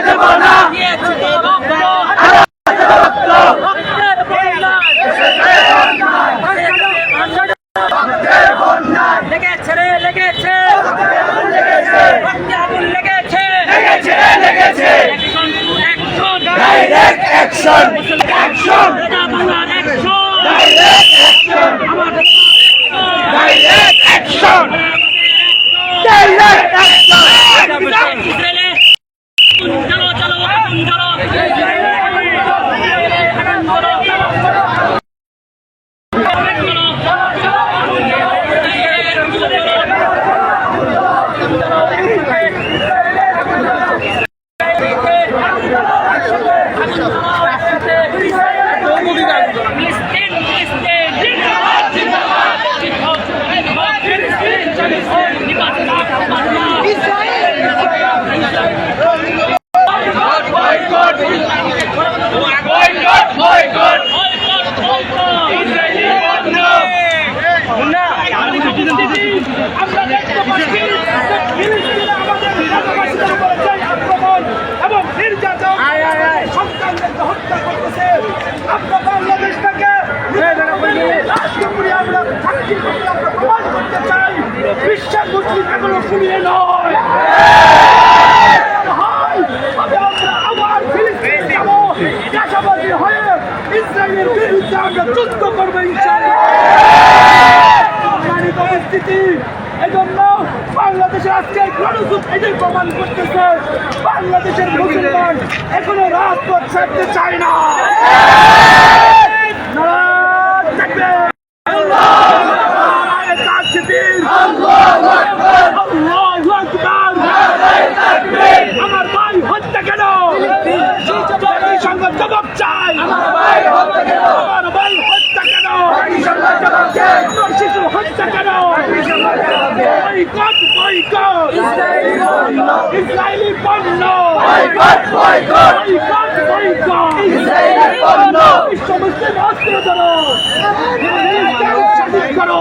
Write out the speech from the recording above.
দেব না লেগেছে লেগেছে লেগেছে লেগেছে লেগেছে direct action action Yeah, yeah. পত্রিকাগুলো শুনিয়ে নয় ইসরায়েলের বিরুদ্ধে আমরা যুদ্ধ করব ইনশাল্লাহ পরিস্থিতি এজন্য বাংলাদেশের আজকে গণযুগ এটাই প্রমাণ করতেছে বাংলাদেশের মুসলমান এখনও রাজপথ ছাড়তে চায় না। শিশু হত্যা কেন? Boycott boycott. ইসরায়েলি পণ্য boycott boycott. Boycott boycott. Israeli পণ্য বিশ্ব মুসলিম অস্ত্র ধরো। করো